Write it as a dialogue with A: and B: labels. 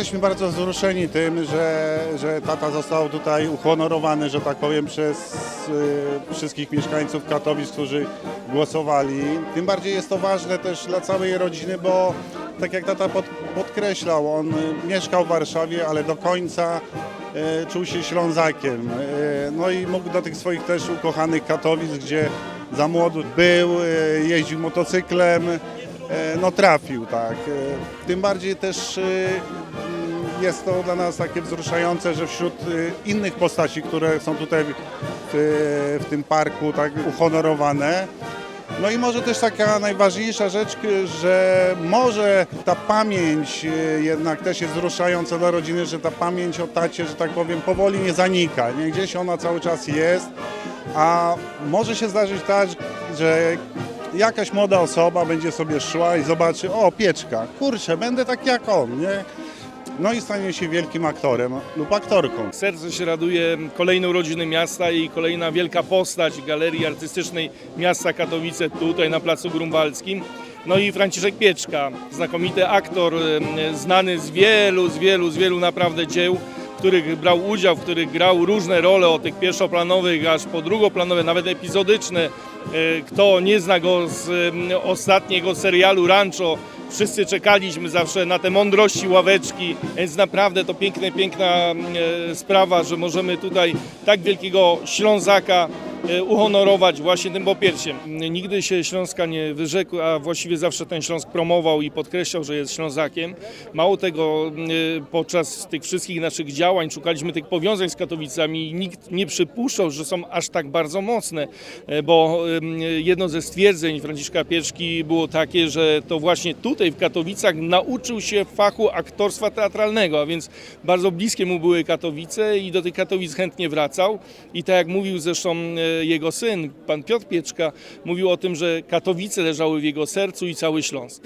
A: jesteśmy bardzo wzruszeni tym, że, że tata został tutaj uhonorowany, że tak powiem, przez y, wszystkich mieszkańców Katowic, którzy głosowali. Tym bardziej jest to ważne też dla całej rodziny, bo tak jak tata pod, podkreślał, on y, mieszkał w Warszawie, ale do końca y, czuł się Ślązakiem. Y, no i mógł do tych swoich też ukochanych Katowic, gdzie za młodu był, y, jeździł motocyklem, y, no trafił, tak. Y, Tym bardziej też jest to dla nas takie wzruszające, że wśród y, innych postaci, które są tutaj w, tym parku tak uhonorowane, no i może też taka najważniejsza rzecz, k- że może ta pamięć y, jednak też jest wzruszająca dla rodziny, że ta pamięć o tacie, że tak powiem, powoli nie zanika. Nie? Gdzieś ona cały czas jest, a może się zdarzyć tak, że jakaś młoda osoba będzie sobie szła i zobaczy, o pieczka, kurczę, będę tak jak on, nie? No i stanie się wielkim aktorem lub aktorką.
B: Serce się raduje kolejne urodziny miasta i kolejna wielka postać Galerii Artystycznej Miasta Katowice tutaj na Placu Grunwaldzkim. No i Franciszek Pieczka, znakomity aktor, znany z wielu, z wielu, z wielu naprawdę dzieł, w których brał udział, w których grał różne role, od tych pierwszoplanowych aż po drugoplanowe, nawet epizodyczne. E, Kto nie zna go z ostatniego serialu Rancho, wszyscy czekaliśmy zawsze na te mądrości ławeczki, więc naprawdę to piękna, piękna e, sprawa, że możemy tutaj tak wielkiego Ślązaka uhonorować właśnie tym popierciem. Nigdy się Śląska nie wyrzekł, a właściwie zawsze ten Śląsk promował i podkreślał, że jest Ślązakiem. Mało tego, e, podczas tych wszystkich naszych działań szukaliśmy tych powiązań z Katowicami i nikt nie przypuszczał, że są aż tak bardzo mocne, e, bo jedno ze stwierdzeń Franciszka Pieczki było takie, że to właśnie tutaj w Katowicach nauczył się fachu aktorstwa teatralnego, a więc bardzo bliskie mu były Katowice i do tych Katowic chętnie wracał. I tak jak mówił zresztą e, jego syn, pan Piotr Pieczka, mówił o tym, że Katowice leżały w jego sercu i cały Śląsk.